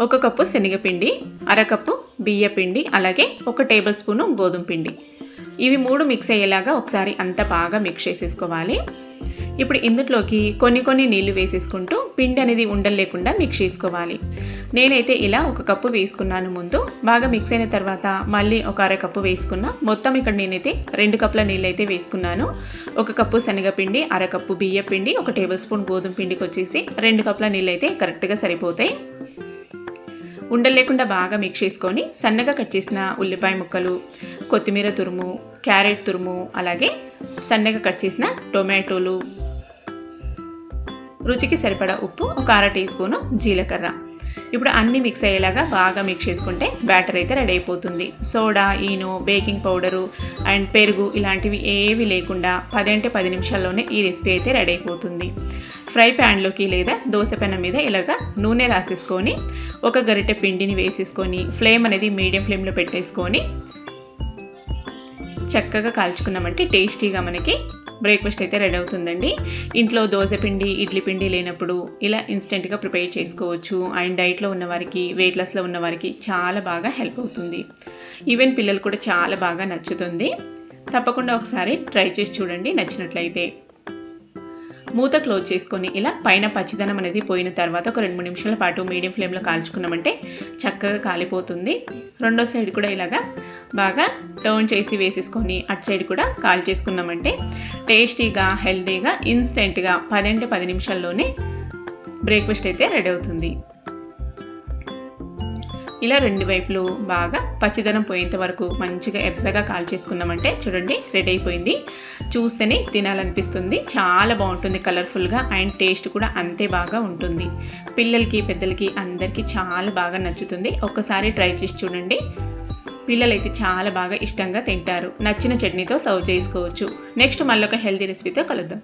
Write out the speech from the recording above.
ఒక కప్పు శనగపిండి అరకప్పు బియ్యపిండి అలాగే ఒక టేబుల్ స్పూను గోధుమ పిండి. ఇవి మూడు మిక్స్ అయ్యేలాగా ఒకసారి అంతా బాగా మిక్స్ చేసేసుకోవాలి. ఇప్పుడు ఇందులోకి కొన్ని కొన్ని నీళ్ళు వేసేసుకుంటూ పిండి అనేది ఉండలు లేకుండా మిక్స్ చేసుకోవాలి. నేనైతే ఇలా ఒక కప్పు వేసుకున్నాను ముందు. బాగా మిక్స్ అయిన తర్వాత మళ్ళీ ఒక అర కప్పు వేసుకున్నా. మొత్తం ఇక్కడ నేనైతే రెండు కప్పుల నీళ్ళు అయితే వేసుకున్నాను. ఒక కప్పు శనగపిండి అర కప్పు బియ్య పిండి ఒక టేబుల్ స్పూన్ గోధుమ పిండికి వచ్చేసి రెండు కప్పుల నీళ్ళు అయితే కరెక్ట్గా సరిపోతాయి. ఉండలేకుండా బాగా మిక్స్ చేసుకొని సన్నగా కట్ చేసిన ఉల్లిపాయ ముక్కలు కొత్తిమీర తురుము క్యారెట్ తురుము అలాగే సన్నగా కట్ చేసిన టొమాటోలు. రుచికి సరిపడా ఉప్పు ఒక అర టీ స్పూను జీలకర్ర. ఇప్పుడు అన్నీ మిక్స్ అయ్యేలాగా బాగా మిక్స్ చేసుకుంటే బ్యాటర్ అయితే రెడీ అయిపోతుంది. Soda Eno baking powder and పెరుగు ఇలాంటివి ఏవి లేకుండా పది అంటే పది నిమిషాల్లోనే ఈ రెసిపీ అయితే రెడీ అయిపోతుంది. ఫ్రై ప్యాన్లోకి లేదా దోశ పెనం మీద ఇలాగ నూనె రాసేసుకొని ఒక గరిటె పిండిని వేసేసుకొని ఫ్లేమ్ అనేది మీడియం ఫ్లేమ్లో పెట్టేసుకొని చక్కగా కాల్చుకున్నామంటే టేస్టీగా మనకి బ్రేక్ఫాస్ట్ అయితే రెడీ అవుతుందండి. ఇంట్లో దోశ పిండి ఇడ్లీ పిండి లేనప్పుడు ఇలా ఇన్స్టెంట్గా ప్రిపేర్ చేసుకోవచ్చు. అండ్ డైట్లో ఉన్నవారికి వెయిట్ లాస్లో ఉన్నవారికి చాలా బాగా హెల్ప్ అవుతుంది. ఈవెన్ పిల్లలు కూడా చాలా బాగా నచ్చుతుంది. తప్పకుండా ఒకసారి ట్రై చేసి చూడండి. నచ్చినట్లయితే మూత క్లోజ్ చేసుకొని ఇలా పైన పచ్చిదనం అనేది పోయిన తర్వాత ఒక రెండు మూడు నిమిషాల పాటు మీడియం ఫ్లేమ్లో కాల్చుకున్నామంటే చక్కగా కాలిపోతుంది. రెండో సైడ్ కూడా ఇలాగా బాగా టర్న్ చేసి వేసేసుకొని అటు సైడ్ కూడా కాల్ చేసుకున్నామంటే టేస్టీగా హెల్తీగా ఇన్స్టెంట్గా పదంటే పది నిమిషాల్లోనే బ్రేక్ఫాస్ట్ అయితే రెడీ అవుతుంది. ఇలా రెండు వైపులు బాగా పచ్చిదనం పోయేంత వరకు మంచిగా ఎర్రగా కాల్చేసుకున్నామంటే చూడండి రెడీ అయిపోయింది. చూస్తేనే తినాలనిపిస్తుంది. చాలా బాగుంటుంది కలర్ఫుల్గా అండ్ టేస్ట్ కూడా అంతే బాగా ఉంటుంది. పిల్లలకి పెద్దలకి అందరికీ చాలా బాగా నచ్చుతుంది. ఒక్కసారి ట్రై చేసి చూడండి. పిల్లలైతే చాలా బాగా ఇష్టంగా తింటారు. నచ్చిన చట్నీతో సర్వ్ చేసుకోవచ్చు. నెక్స్ట్ మళ్ళీ ఒక హెల్తీ రెసిపీతో కలుద్దాం.